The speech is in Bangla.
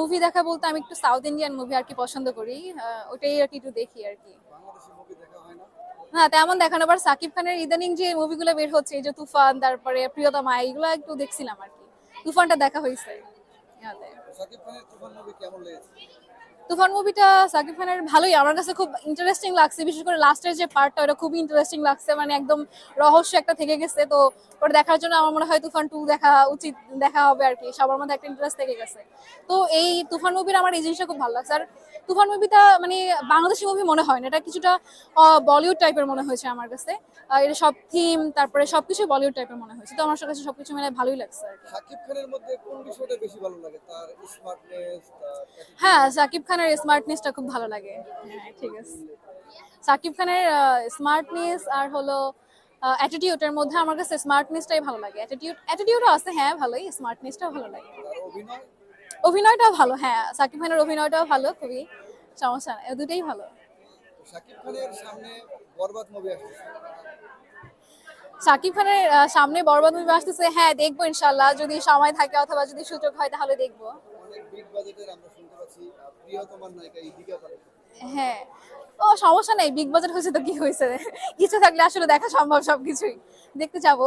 মুভি দেখা বলতে আমি একটু সাউথ ইন্ডিয়ান মুভি আর কি পছন্দ করি। ওটাই আর কি একটু দেখি আর কি। হয় তেমন দেখানো আবার সাকিব খানের ইদানিং যে মুভিগুলো বের হচ্ছে এই যে তুফান তারপরে প্রিয়তমা এইগুলো একটু দেখছিলাম আর কি। তুফানটা দেখা হয়েছে। ইয়াতে। খানের তুফান মুভি কেমন লেগেছে? তুফান মুভিটা সাকিব খানের ভালোই। আমার কাছে খুব ইন্টারেস্টিং লাগছে। বিশেষ করে লাস্টের যে পার্টটা ওটা খুবই ইন্টারেস্টিং লাগছে। মানে একদম রহস্য একটা থেকে গেছে। তো ওটা দেখার জন্য আমার মনে হয় তুফান টু দেখা উচিত, দেখা হবে আর কি। সবার মধ্যে একটা ইন্টারেস্ট থেকে গেছে। তো এই তুফান মুভির আমার এই জিনিসটা খুব ভালো লাগছে। আর তুফান মুভিটা মানে বাংলাদেশি মুভি মনে হয় না। এটা কিছুটা বলিউড টাইপের মনে হয়েছে আমার কাছে। এটা সব থিম তারপরে সবকিছু বলিউড টাইপের মনে হয়েছে। তো আমার কাছে সবকিছু মিলে ভালোই লাগছে আর কি। শাকিব খানের মধ্যে কোন বিষয়টা বেশি ভালো লাগে? তার স্মার্টনেস হ্যাঁ সাকিব খানের স্মার্টনেসটা খুব ভালো লাগে। হ্যাঁ ঠিক আছে। সাকিব খানের স্মার্টনেস আর হলো অ্যাটিটিউডের মধ্যে আমার কাছে স্মার্টনেসটাই ভালো লাগে। অ্যাটিটিউড অ্যাটিটিউডও আছে হ্যাঁ ভালোই স্মার্টনেসটাও ভালো লাগে। অভিনয়টাও ভালো হ্যাঁ সাকিব খানের অভিনয়টাও ভালো খুবই। সমস্যা নাই দুটোই ভালো। শাকিব খানের সামনে বরবাদ মুভি আসছে। সাকিব খানের সামনে বরবাদ মুভি আসতেছে হ্যাঁ দেখব ইনশাল্লাহ যদি সময় থাকে অথবা যদি সুযোগ হয় তাহলে দেখব। হ্যাঁ। ও, সমস্যা নেই বিগ বাজার হয়েছে তো কি হয়েছে? ইচ্ছে থাকলে আসলে দেখা সম্ভব সবকিছুই। দেখতে যাব।